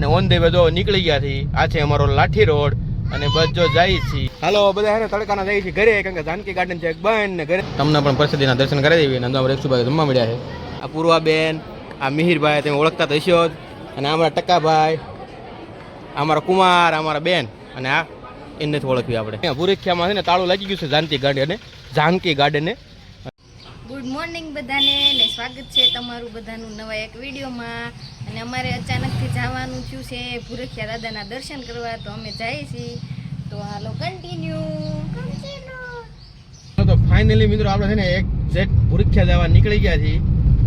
અને on the way જો નીકળી ગયા થી આ છે અમારો લાઠી રોડ અને બસ જો જાય છે. હાલો બધા હેને તડકાના જાય છે ઘરે કારણ કે જાનકી ગાર્ડન છે એક બંધ ને ઘરે તમને પણ પ્રસિદ્ધિના દર્શન કરાવી દેવી અને અમારે એકસુભાઈ જમવા મળ્યા છે. આ પૂર્વાબેન આ મિહિરભાઈ તમે ઓળખતા તો હશો જ. અને અમારા ટકાભાઈ અમારા કુમાર અમારા બેન અને આ એને નથી ઓળખવી આપણે. અહીંયા છે ને તાળું લાગી ગયું છે જાનકી ગાર્ડને જાનકી ગાર્ડને ગુડ મોર્નિંગ બધાને ને સ્વાગત છે તમારું બધાનું નવા એક વિડીયોમાં. અને અમારે અચાનકથી જવાનું થયું છે ભૂરખિયા દાદાના દર્શન કરવા, તો અમે જઈએ છીએ. તો હાલો કન્ટિન્યુ તો ફાઇનલી મિત્રો આપણે છે ને એક સેટ ભૂરખિયા જવા નીકળી ગયા છીએ.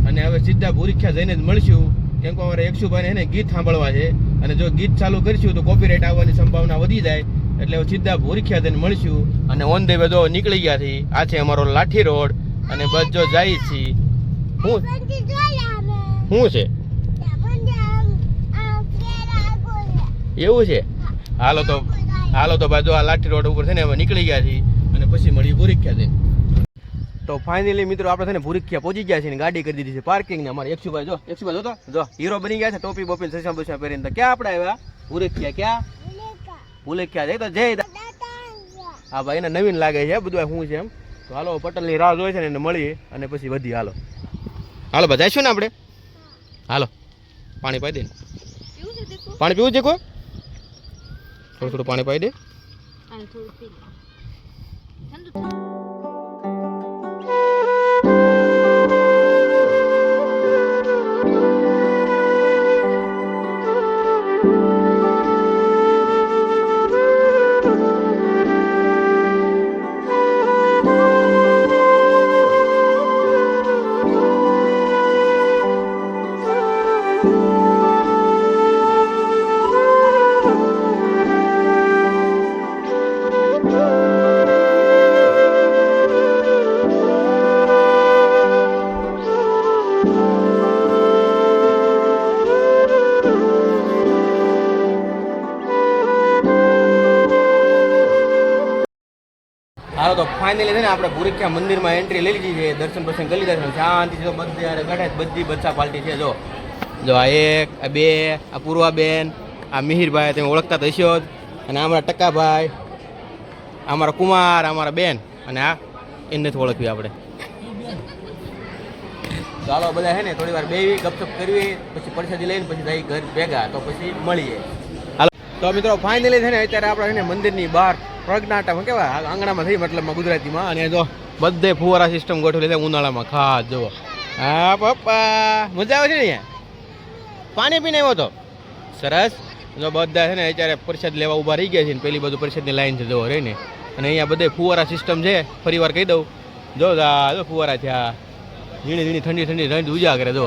અને હવે સીધા ભૂરખિયા જઈને જ મળશું. કેમ કે અમારે એકશુભાઈને એને ગીત સાંભળવા છે. અને જો ગીત ચાલુ કરીશું તો કોપીરાઇટ આવવાની સંભાવના વધી જાય. એટલે સીધા ભૂરખિયા જઈને મળશું. અને ઓન ધ વે નીકળી ગયા છીએ. આ છે અમારો લાઠી રોડ. અને બસ જો જાય છીએ શું શું છે? એવું છે? હાલો તો હાલો તો બાજુ આ લાઠી રોડ ઉપર છે ને હવે નીકળી ગયા છીએ અને પછી મળી ભૂરીખ્યા છે તો ફાઇનલી મિત્રો આપણે છે ને ભૂરીખ્યા પહોંચી ગયા છીએ ને ગાડી કરી દીધી છે પાર્કિંગ ને અમારે એકસુભાઈ જો એકસુભાઈ જો તો જો હીરો બની ગયા છે ટોપી બોપી સસા બસા પહેરીને. તો ક્યાં આપણે આવ્યા? ભૂરીખ્યા ક્યાં? ભૂલેખ્યા જઈ તો જય હા ભાઈ એને નવીન લાગે છે બધું શું છે એમ. તો હાલો પટલની રાહ જોઈ છે ને એને મળીએ અને પછી વધી હાલો. હાલો બધા જઈશું ને આપણે? હાલો પાણી પાઈ દે. પાણી પીવું છે કોઈ? થોડું થોડું પાણી પાઈ દે. હાલો તો ફાઇનલી છે ને આપણે ભૂરીખ્યા મંદિરમાં એન્ટ્રી લઈ લીધી છે, દર્શન પ્રસંગ કરી લીધા છે શાંતિથી તો બધી યારે ગઢે બધી બચ્ચા પાલટી છે, જો. જો આ એક, આ બે, આ પૂર્વાબેન, આ મિહિરભાઈ તમે ઓળખતા તો જ. અને અમારા ટકાભાઈ અમારા કુમાર અમારા બેન. અને આ એને નથી ઓળખવી આપણે. ચાલો બધા છે ને થોડી વાર બેવી ગપસપ કરવી, પછી પરસાદી લઈને પછી ભાઈ ઘર ભેગા, તો પછી મળીએ. હાલો. તો મિત્રો ફાઇનલી છે ને અત્યારે આપણે છે ને મંદિરની બહાર પ્રજ્ઞાટામાં કેવાય આંગણામાં થઈ મતલબમાં ગુજરાતીમાં. અને જો બધે ફુવારા સિસ્ટમ ગોઠવેલી છે, ઉનાળામાં. ખાસ જુઓ. હા, પપ્પા, મજા આવે છે ને અહીંયા? પાણી પીને આવ્યો તો? સરસ. જો બધા છે ને અત્યારે પ્રસાદ લેવા ઊભા રહી ગયા છે ને, પેલી બધું પ્રસાદની લાઈન છે જો રહી ને અને અહીંયા બધે ફુવારા સિસ્ટમ છે, ફરી વાર કહી દઉં. જો જો ફુવારા થયા ઝીણી ઝીણી, ઠંડી ઠંડી ઠંડી ઉજા કરે જો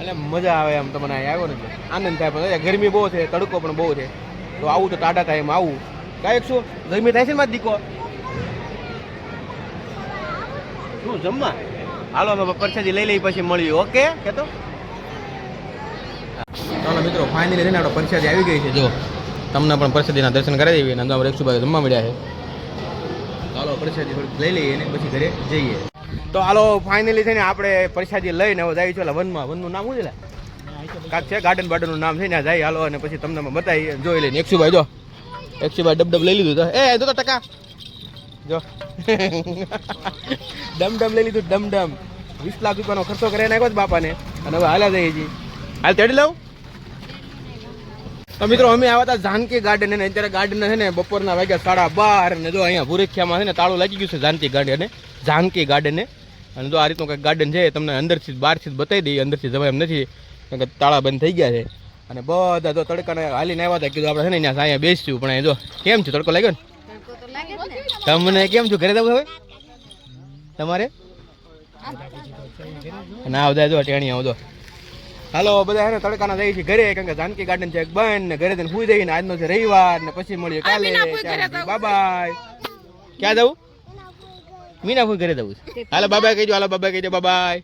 એટલે મજા આવે એમ તમને અહીંયા આવ્યો ને આનંદ થાય પણ ગરમી બહુ છે, તડકો પણ બહુ છે. તો આવું તો ટાટા થાય એમ આવું. કાંઈક શું? ગરમી થાય છે ને મારા દીકો? શું જમવા? હાલો અમે પરસાદી લઈ લઈ પછી મળીએ. ઓકે? કેતો? ચાલો મિત્રો ફાઇનલી લઈને આપણે પરસાદી આવી ગઈ છે. જો તમને પણ પરસાદીના દર્શન કરાવી દેવી અને અમારે એકસો જમવા મળ્યા છે. ચાલો પરસાદી થોડીક લઈ લઈએ અને પછી ઘરે જઈએ. તો હાલો ફાઇનલી છે ને આપણે પરસાદી લઈને હવે જાય છે વનમાં વનનું નામ શું છે લે? કાંક છે ગાર્ડન બાર્ડનનું નામ છે ને જાય હાલો અને પછી તમને બતાવી જોઈ લઈને. એકશુભાઈ જો. એકશુભાઈ ડબ ડબ લઈ લીધું એ તો ટકા. જો. ડમ ડમ લઈ લીધું ડમ ડમ વીસ લાખ રૂપિયાનો ખર્ચો કરી નાખ્યો બાપાને. અને હવે હાલ્યા જઈએ છીએ હાલ તેડી લઉં? તો મિત્રો, અમે આવ્યા હતા જાનકી ગાર્ડન અને અત્યારે ગાર્ડન છે ને, બપોરના વાગ્યા સાડા બાર ને જો અહીંયા ભૂરેખિયામાં છે ને, તાળું લાગી ગયું છે જાનકી ગાર્ડન જાનકી ગાર્ડને અને જો આ રીતનું કંઈક ગાર્ડન છે તમને અંદરથી બહારથી બતાવી દઈએ, અંદરથી જવાય એમ નથી. કારણ કે તાળા બંધ થઈ ગયા છે. અને બધા જો તડકાને હાલીને આવ્યા હતા કીધું આપણે છે ને અહીંયા અહીંયા બેસીશું પણ અહીંયા જો કેમ છું? તડકો લાગ્યો ને? તો તમને કેમ છું? ઘરે જવું હવે? તમારે? ના બધા જો ટેણી આવજો હાલો બધા હેને તડકાના જઈએ છીએ ઘરે કારણ કે જાનકી ગાર્ડન છે એક બંધ ને ઘરે જઈને સુઈ જઈને આજનો છે રવિવાર ને પછી મળીએ કાલે. બાય બાય ક્યાં જવું મીનાફુઈ ઘરે જવું હાલો બાબા કહીજો હાલો બાબા કહીજો બાય